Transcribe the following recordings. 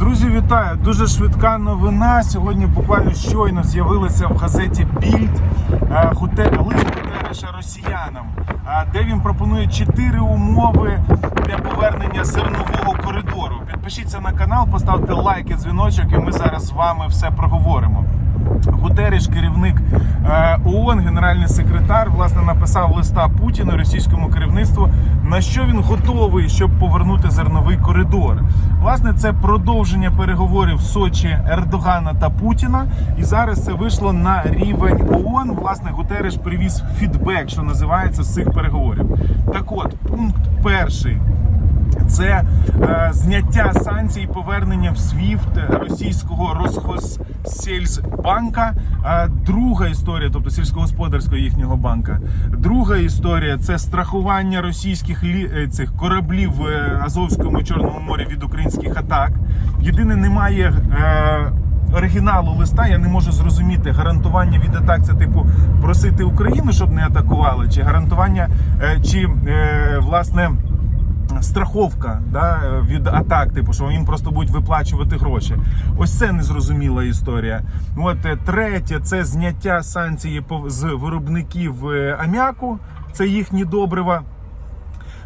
Друзі, вітаю! Дуже швидка новина. Сьогодні буквально щойно з'явилася в газеті Більд е, лист Гутерреша росіянам, е, де він пропонує чотири умови для повернення зернового коридору. Підпишіться на канал, поставте лайк і дзвіночок, і ми зараз з вами все проговоримо. Гутереш, керівник е, ООН, генеральний секретар, власне написав листа Путіну, російському керівництву, на що він готовий, щоб повернути зерновий коридор. Власне, це продовження переговорів в Сочі Ердогана та Путіна. І зараз це вийшло на рівень ООН. Власне, Гутереш привіз фідбек, що називається з цих переговорів. Так от, пункт перший це е, зняття санкцій, повернення в SWIFT російського Росхозсельсбанка. Е, друга історія, тобто сільськогосподарського їхнього банка. Друга історія це страхування російських лі, е, цих кораблів в е, Азовському Чорному морі від українських атак. Єдине, немає. Е, Оригіналу листа я не можу зрозуміти гарантування від атак. Це типу просити Україну, щоб не атакували, чи гарантування, е, чи власне страховка да, від атак, типу, що їм просто будуть виплачувати гроші. Ось це незрозуміла історія. От е, третє це зняття санкції з виробників е, аміаку, це їхні добрива.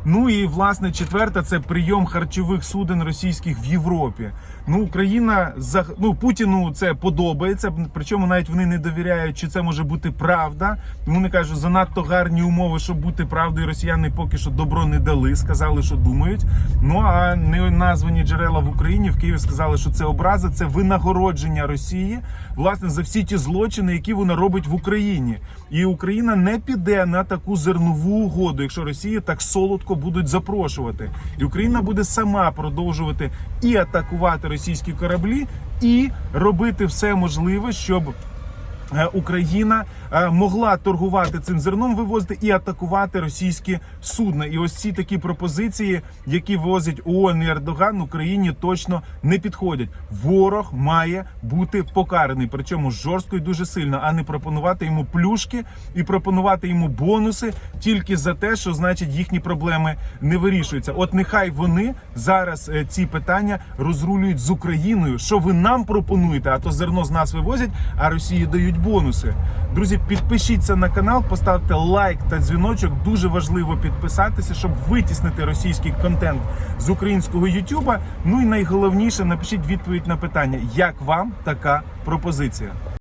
Ну і власне четверте це прийом харчових суден російських в Європі. Ну Україна за ну Путіну це подобається. Причому навіть вони не довіряють, чи це може бути правда. Тому не кажуть, занадто гарні умови, щоб бути правдою. Росіяни поки що добро не дали. Сказали, що думають. Ну а не названі джерела в Україні в Києві сказали, що це образа, це винагородження Росії власне за всі ті злочини, які вона робить в Україні. І Україна не піде на таку зернову угоду, якщо Росія так солодко будуть запрошувати. І Україна буде сама продовжувати і атакувати російські кораблі, і робити все можливе, щоб. Е, Україна е, могла торгувати цим зерном, вивозити і атакувати російські судна. І ось ці такі пропозиції, які возять ООН і Ердоган, Україні точно не підходять. Ворог має бути покараний, причому жорстко і дуже сильно, а не пропонувати йому плюшки і пропонувати йому бонуси тільки за те, що значить їхні проблеми не вирішуються. От нехай вони зараз е, ці питання розрулюють з Україною. Що ви нам пропонуєте? А то зерно з нас вивозять, а Росії дають бонуси. Друзі, підпишіться на канал, поставте лайк та дзвіночок. Дуже важливо підписатися, щоб витіснити російський контент з українського Ютуба. Ну і найголовніше напишіть відповідь на питання, як вам така пропозиція.